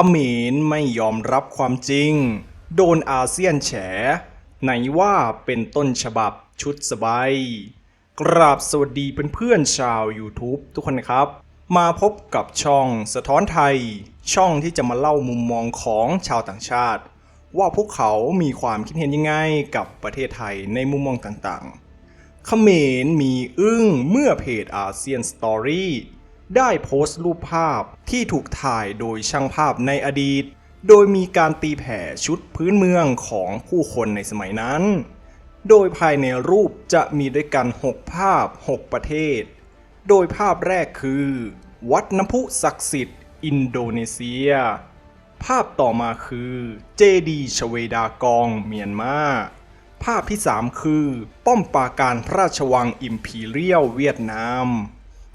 ขมรไม่ยอมรับความจริง โดนอาเซียนแฉ ไหนว่าเป็นต้นฉบับชุดสบาย กราบสวัสดีเพื่อนๆชาว YouTube ทุกคนครับ มาพบกับช่องสะท้อนไทย ช่องที่จะมาเล่ามุมมองของชาวต่างชาติ ว่าพวกเขามีความคิดเห็นยังไงกับประเทศไทยในมุมมองต่างๆ เขมรมีอึ้งเมื่อเพจอาเซียนสตอรี่ ได้โพสต์รูปภาพที่ถูกถ่ายโดยช่างภาพในอดีต โดยมีการตีแผ่ชุดพื้นเมืองของผู้คนในสมัยนั้น โดยภายในรูปจะมีด้วยกัน 6 ภาพ 6 ประเทศ โดยภาพแรกคือ วัดน้ำพุศักดิ์สิทธิ์ อินโดนีเซีย ภาพต่อมาคือเจดีชเวดากองเมียนมาภาพที่ 3 คือ ป้อมปราการพระราชวังอิมพีเรียลเวียดนาม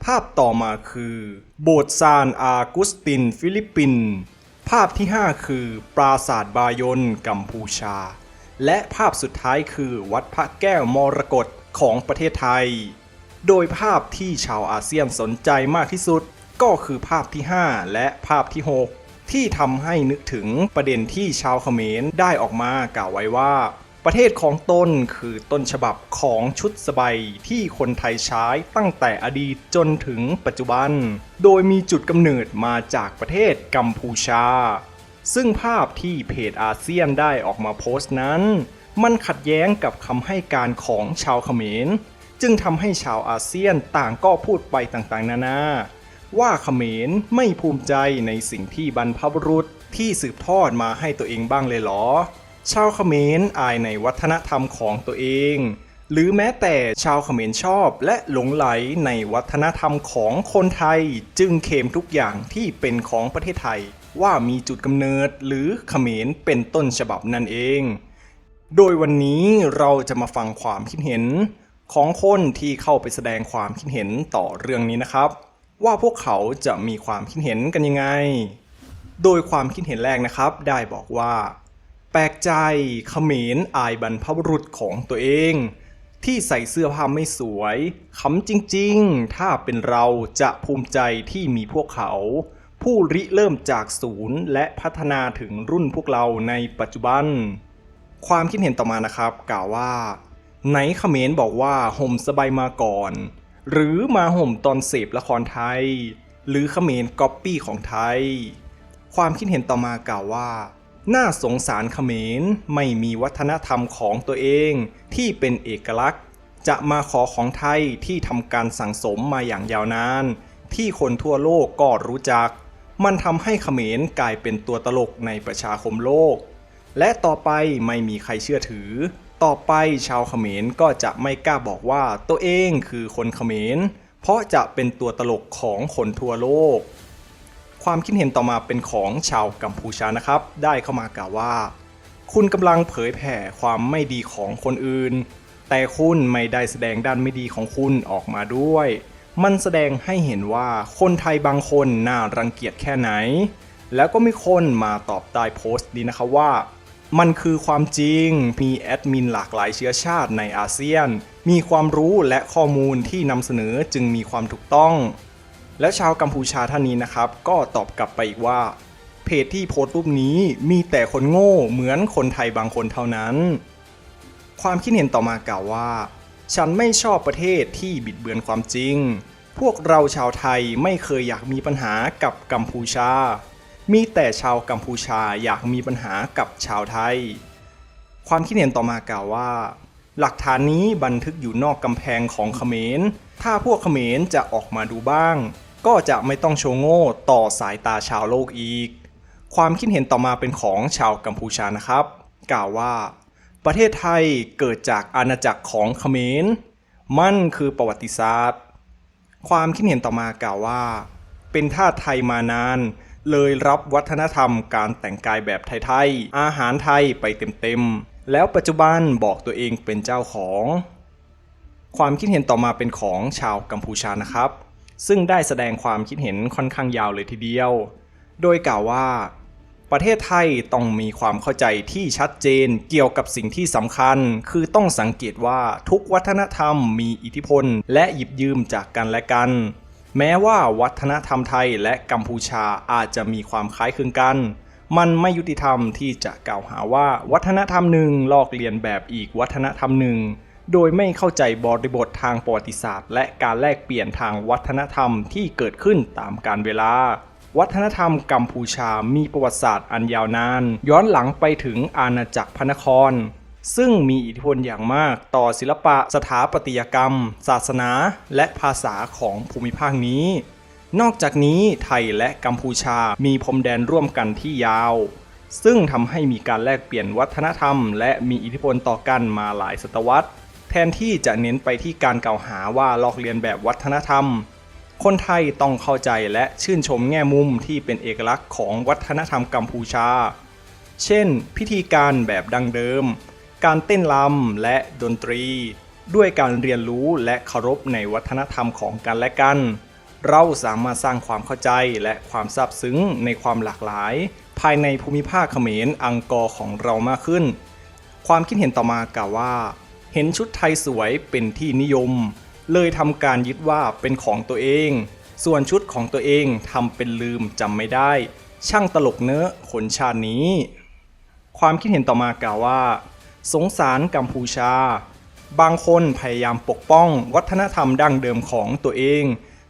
ภาพต่อมาคือ โบสถ์ซานอากุสติน ฟิลิปปินส์ภาพที่ 5 คือ ปราสาทบายนกัมพูชา และภาพสุดท้ายคือวัดพระแก้วมรกตของประเทศไทย โดยภาพที่ชาวอาเซียนสนใจมากที่สุด ก็คือภาพที่ 5 และภาพที่ 6 ที่ทำให้นึกถึงประเด็นที่ชาวเขมรได้ออกมากล่าวไว้ว่า ประเทศของตนคือต้นฉบับของชุดสบายที่คนไทยใช้ตั้งแต่อดีตจนถึงปัจจุบัน โดยมีจุดกำเนิดมาจากประเทศกัมพูชา ซึ่งภาพที่เพจอาเซียนได้ออกมาโพสต์นั้น มันขัดแย้งกับคำให้การของชาวเขมร จึงทำให้ชาวอาเซียนต่างก็พูดไปต่างๆ นานา ว่าเขมรไม่ภูมิใจในสิ่งที่บรรพบุรุษที่สืบทอดมาให้ตัวเองบ้างเลยเหรอ ชาวเขมรอายในวัฒนธรรมของตัวเอง หรือแม้แต่ชาวเขมรชอบและหลงไหลในวัฒนธรรมของคนไทย จึงเคลมทุกอย่างที่เป็นของประเทศไทย ว่ามีจุดกำเนิดหรือเขมรเป็นต้นฉบับนั่นเอง โดยวันนี้เราจะมาฟังความคิดเห็น ของคนที่เข้าไปแสดงความคิดเห็นต่อเรื่องนี้นะครับ ว่าพวกเขาจะมีความคิดเห็นกันยังไง โดยความคิดเห็นแรกนะครับ ได้บอกว่า แปลกใจเขมรอายบรรพบุรุษของตัวเอง ที่ใส่เสื้อผ้าไม่สวยขำจริงๆ ถ้าเป็นเราจะภูมิใจที่มีพวกเขา ผู้ริเริ่มจากศูนย์และพัฒนาถึงรุ่นพวกเราในปัจจุบัน ความคิดเห็นต่อมานะครับ กล่าวว่า ไหนเขมรบอกว่าห่มสบายมาก่อน หรือมาห่มตอนเสพละครไทย หรือเขมรก๊อปปี้ของไทย ความคิดเห็นต่อมากล่าวว่า น่าสงสารเขมรไม่มีวัฒนธรรมของตัวเองที่เป็นเอกลักษณ์ จะมาขอของไทยที่ทำการสั่งสมมาอย่างยาวนาน ที่คนทั่วโลกก็รู้จัก มันทำให้เขมรกลายเป็นตัวตลกในประชาคมโลก และต่อไปไม่มีใครเชื่อถือ ต่อไปชาวเขมรก็จะไม่กล้าบอกว่าตัวเองคือคนเขมร เพราะจะเป็นตัวตลกของคนทั่วโลก ความคิดเห็นต่อมาเป็นของชาวกัมพูชานะครับ ได้เข้ามากล่าวว่า คุณกำลังเผยแผ่ความไม่ดีของคนอื่น แต่คุณไม่ได้แสดงด้านไม่ดีของคุณออกมาด้วย มันแสดงให้เห็นว่าคนไทยบางคนน่ารังเกียจแค่ไหน แล้วก็มีคนมาตอบใต้โพสต์นี้นะคะว่ามันคือความจริง มีแอดมินหลากหลายเชื้อชาติในอาเซียน มีความรู้และข้อมูลที่นำเสนอจึงมีความถูกต้อง และชาวกัมพูชาท่านนี้นะครับ ก็ตอบกลับไปอีกว่า เพจที่โพสต์รูปนี้มีแต่คนโง่เหมือนคนไทยบางคนเท่านั้น ความคิดเห็นต่อมากล่าวว่า ฉันไม่ชอบประเทศที่บิดเบือนความจริง พวกเราชาวไทยไม่เคยอยากมีปัญหากับกัมพูชา มีแต่ชาวกัมพูชาอยากมีปัญหากับชาวไทย ความคิดเห็นต่อมากล่าวว่า หลักฐานนี้บันทึกอยู่นอกกำแพงของเขมร ถ้าพวกเขมรจะออกมาดูบ้าง ก็จะไม่ต้องโชว์โง่ต่อสายตาชาวโลกอีก ความคิดเห็นต่อมาเป็นของชาวกัมพูชานะครับ กล่าวว่า ประเทศไทยเกิดจากอาณาจักรของเขมร มั่นคือประวัติศาสตร์ ความคิดเห็นต่อมากล่าวว่า เป็นท่าไทยมานาน เลยรับวัฒนธรรมการแต่งกายแบบไทยๆ อาหารไทยไปเต็มๆ แล้วปัจจุบันบอกตัวเองเป็นเจ้าของ ความคิดเห็นต่อมาเป็นของชาวกัมพูชานะครับ ซึ่งได้แสดงความคิดเห็นค่อนข้างยาวเลยทีเดียว โดยกล่าวว่า ประเทศไทยต้องมีความเข้าใจที่ชัดเจนเกี่ยวกับสิ่งที่สำคัญ คือต้องสังเกตว่าทุกวัฒนธรรมมีอิทธิพล และหยิบยืมจากกันและกัน แม้ว่าวัฒนธรรมไทยและกัมพูชาอาจจะมีความคล้ายคลึงกัน มันไม่ยุติธรรมที่จะกล่าวหาว่าวัฒนธรรมหนึ่งลอกเลียนแบบอีกวัฒนธรรมหนึ่ง โดยไม่เข้าใจบริบททางประวัติศาสตร์ และการแลกเปลี่ยนทางวัฒนธรรมที่เกิดขึ้นตามกาลเวลา วัฒนธรรมกัมพูชามีประวัติศาสตร์อันยาวนาน ย้อนหลังไปถึงอาณาจักรพระนคร ซึ่งมีอิทธิพลอย่างมากต่อศิลปะสถาปัตยกรรม ศาสนา และภาษาของภูมิภาคนี้ นอกจากนี้ไทยและกัมพูชามีพรมแดนร่วมกันที่ยาว ซึ่งทำให้มีการแลกเปลี่ยนวัฒนธรรม และมีอิทธิพลต่อกันมาหลายศตวรรษ แทนที่จะเน้นไปที่การกล่าวหาว่าลอกเลียนแบบวัฒนธรรม คนไทยต้องเข้าใจและชื่นชมแง่มุมที่เป็นเอกลักษณ์ของวัฒนธรรมกัมพูชา เช่น พิธีการแบบดังเดิม การเต้นรำและดนตรี ด้วยการเรียนรู้และเคารพในวัฒนธรรมของกันและกัน เราสามารถสร้างความเข้าใจและความซาบซึ้งในความหลากหลาย ภายในภูมิภาคเขมรอังกอร์ของเรามากขึ้น ความคิดเห็นต่อมากล่าวว่า เห็นชุดไทยสวยเป็นที่นิยม เลยทำการยึดว่าเป็นของตัวเอง ส่วนชุดของตัวเองทำเป็นลืมจำไม่ได้ ช่างตลกเนอะคนชาตินี้ ความคิดเห็นต่อมากล่าวว่า สงสารกัมพูชา บางคนพยายามปกป้องวัฒนธรรมดั้งเดิมของตัวเอง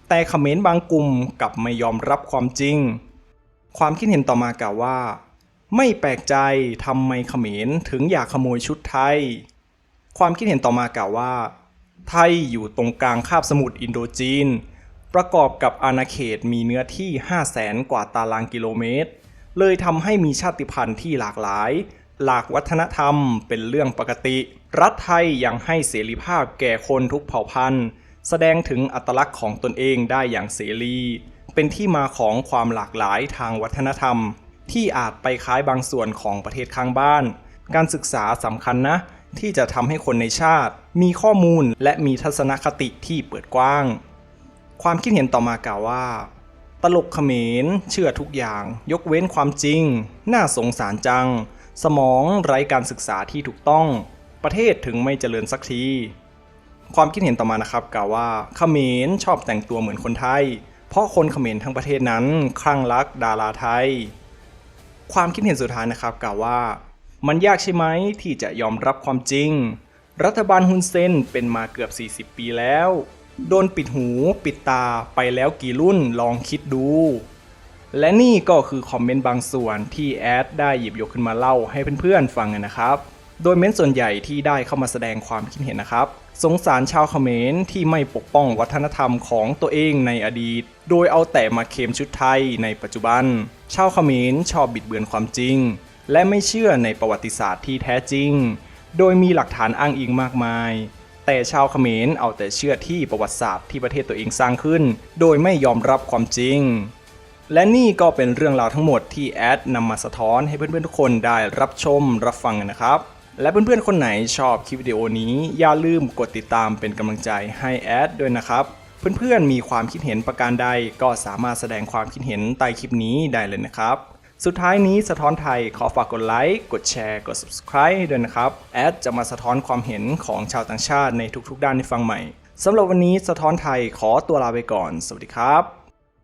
แต่เขมรบางกลุ่มกลับไม่ยอมรับความจริง ความคิดเห็นต่อมากล่าวว่า ไม่แปลกใจทำไมเขมรถึงอยากขโมยชุดไทย ความคิดเห็นต่อมากล่าวว่า ไทยอยู่ตรงกลางคาบสมุทรอินโดจีน ประกอบกับอาณาเขตมีเนื้อที่ 5 0 0แสนกว่าตารางกิโลเมตร เลยทำให้มีชาติพันธุ์ที่หลากหลาย หลากวัฒนธรรมเป็นเรื่องปกติ รัฐไทยยังให้เสรีภาพแก่คนทุกเผ่าพันธุ์ แสดงถึงอัตลักษณ์ของตนเองได้อย่างเสรี เป็นที่มาของความหลากหลายทางวัฒนธรรม ที่อาจไปคล้ายบางส่วนของประเทศข้างบ้าน การศึกษาสำคัญนะ ที่จะทำให้คนในชาติ มีข้อมูลและมีทัศนคติที่เปิดกว้าง ความคิดเห็นต่อมากล่าวว่า ตลกเขมรเชื่อทุกอย่าง ยกเว้นความจริง น่าสงสารจัง สมองไร้การศึกษาที่ถูกต้อง ประเทศถึงไม่เจริญสักที ความคิดเห็นต่อมานะครับกล่าวว่าเขมรชอบแต่งตัวเหมือนคนไทย เพราะคนเขมรทั้งประเทศนั้นคลั่งรักดาราไทย ความคิดเห็นสุดท้ายนะครับกล่าวว่า มันยากใช่ไหมที่จะยอมรับความจริง รัฐบาลฮุนเซนเป็นมาเกือบ 40 ปีแล้ว โดนปิดหูปิดตาไปแล้วกี่รุ่นลองคิดดู และนี่ก็คือคอมเมนต์บางส่วนที่แอดได้หยิบยกขึ้นมาเล่าให้เพื่อนๆฟังนะครับ โดยเม้นต์ส่วนใหญ่ที่ได้เข้ามาแสดงความคิดเห็นนะครับ สงสารชาวเขมรที่ไม่ปกป้องวัฒนธรรมของตัวเองในอดีต โดยเอาแต่มาเคลมชุดไทยในปัจจุบัน ชาวเขมรชอบบิดเบือนความจริง และไม่เชื่อในประวัติศาสตร์ที่แท้จริง โดยมีหลักฐานอ้างอิงมากมาย แต่ชาวเขมรเอาแต่เชื่อที่ประวัติศาสตร์ที่ประเทศตัวเองสร้างขึ้น โดยไม่ยอมรับความจริง และนี่ก็เป็นเรื่องราวทั้งหมดที่แอดนำมาสะท้อนให้เพื่อนๆทุกคนได้รับชมรับฟังกันนะครับ และเพื่อนๆ คนไหนชอบคลิปวิดีโอนี้อย่าลืมกดติดตามเป็นกำลังใจให้แอดด้วยนะครับ เพื่อนๆ มีความคิดเห็นประการใดก็สามารถแสดงความคิดเห็นใต้คลิปนี้ได้เลยนะครับ สุดท้ายนี้สะท้อนไทยขอฝากกดไลค์ กดแชร์ กด subscribe ด้วยนะครับ แอดจะมาสะท้อนความเห็นของชาวต่างชาติในทุกๆ ด้านให้ฟังใหม่สำหรับวันนี้สะท้อนไทยขอตัวลาไปก่อน สวัสดีครับ